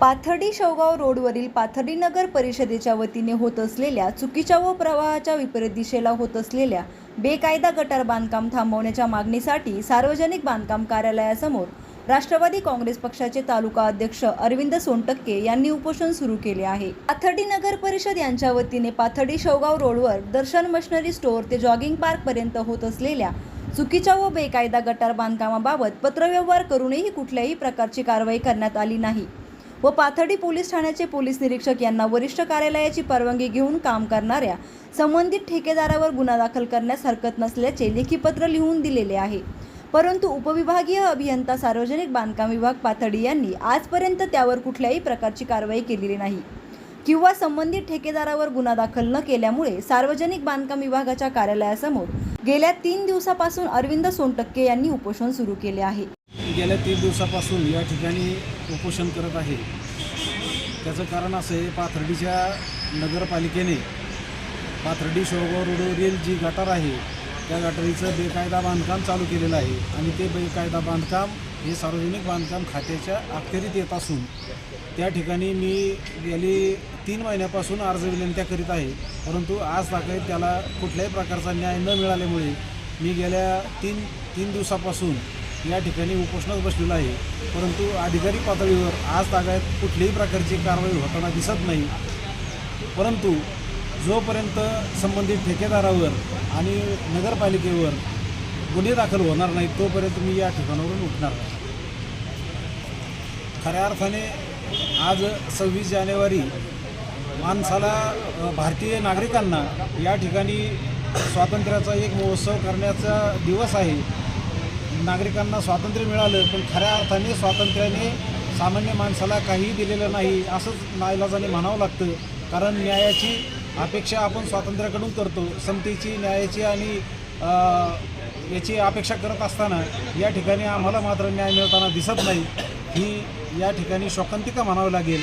पाथर्डी शेवगाव रोडवरील पाथर्डी नगर परिषदेच्या वतीने होत असलेल्या चुकीच्या व प्रवाहाच्या विपरीत दिशेला होत असलेल्या बेकायदा गटार बांधकाम थांबवण्याच्या मागणीसाठी सार्वजनिक बांधकाम कार्यालयासमोर राष्ट्रवादी काँग्रेस पक्षाचे तालुका अध्यक्ष अरविंद सोनटक्के यांनी उपोषण सुरू केले आहे. पाथर्डी नगर परिषद यांच्या वतीने पाथर्डी शेवगाव रोडवर दर्शन मशनरी स्टोअर ते जॉगिंग पार्क पर्यंत होत असलेल्या चुकीच्या व बेकायदा गटार बांधकामाबाबत पत्रव्यवहार करूनही कुठल्याही प्रकारची कारवाई करण्यात आली नाही. व पाथर्डी पोलीस ठाण्याचे पोलीस निरीक्षक यांना वरिष्ठ कार्यालयाची परवानगी घेऊन काम करणाऱ्या संबंधित ठेकेदारावर गुन्हा दाखल करण्यास हरकत नसल्याचे लेखी पत्र लिहून दिलेले आहे. परंतु उपविभागीय अभियंता सार्वजनिक बांधकाम विभाग पाथडी यांनी आजपर्यंत त्यावर कुठल्याही प्रकारची कारवाई केलेली नाही. किंवा संबंधित ठेकेदारावर गुन्हा दाखल न केल्यामुळे सार्वजनिक बांधकाम विभागाच्या कार्यालयासमोर गेल्या तीन दिवसापासून अरविंद सोनटक्के यांनी उपोषण सुरू केले आहे. गेल्या तीन दिवसापासून या ठिकाणी उपोषण करत आहे. त्याचं कारण असं आहे पाथर्डीच्या नगरपालिकेने पाथर्डी शेवगाव रोडवरील जी गटार आहे त्या गटारीचं बेकायदा बांधकाम चालू केलेलं आहे आणि ते बेकायदा बांधकाम हे सार्वजनिक बांधकाम खात्याच्या अखेरीत येत असून त्या ठिकाणी मी गेली तीन महिन्यापासून अर्ज विनंत्या करीत आहे परंतु आज ताकद त्याला कुठल्याही प्रकारचा न्याय न मिळाल्यामुळे मी गेल्या तीन तीन दिवसापासून या ठिकाणी उपोषणात बसलेला आहे. परंतु अधिकारी पातळीवर आज तागायत कुठल्याही प्रकारची कारवाई होताना दिसत नाही. परंतु जोपर्यंत संबंधित ठेकेदारावर आणि नगरपालिकेवर गुन्हे दाखल होणार नाही तोपर्यंत मी या ठिकाणावरून उठणार नाही. खऱ्या अर्थाने आज सव्वीस जानेवारी माणसाला भारतीय नागरिकांना या ठिकाणी स्वातंत्र्याचा एक महोत्सव करण्याचा दिवस आहे. नागरिकांना स्वातंत्र्य मिळालं पण खऱ्या अर्थाने स्वातंत्र्याने सामान्य माणसाला काहीही दिलेलं नाही असंच नाईलाजाने म्हणावं लागतं. कारण न्यायाची अपेक्षा आपण स्वातंत्र्याकडून करतो. समतेची न्यायाची आणि याची अपेक्षा करत असताना या ठिकाणी आम्हाला मात्र न्याय मिळताना दिसत नाही. ही या ठिकाणी शोकांतिका म्हणावं लागेल.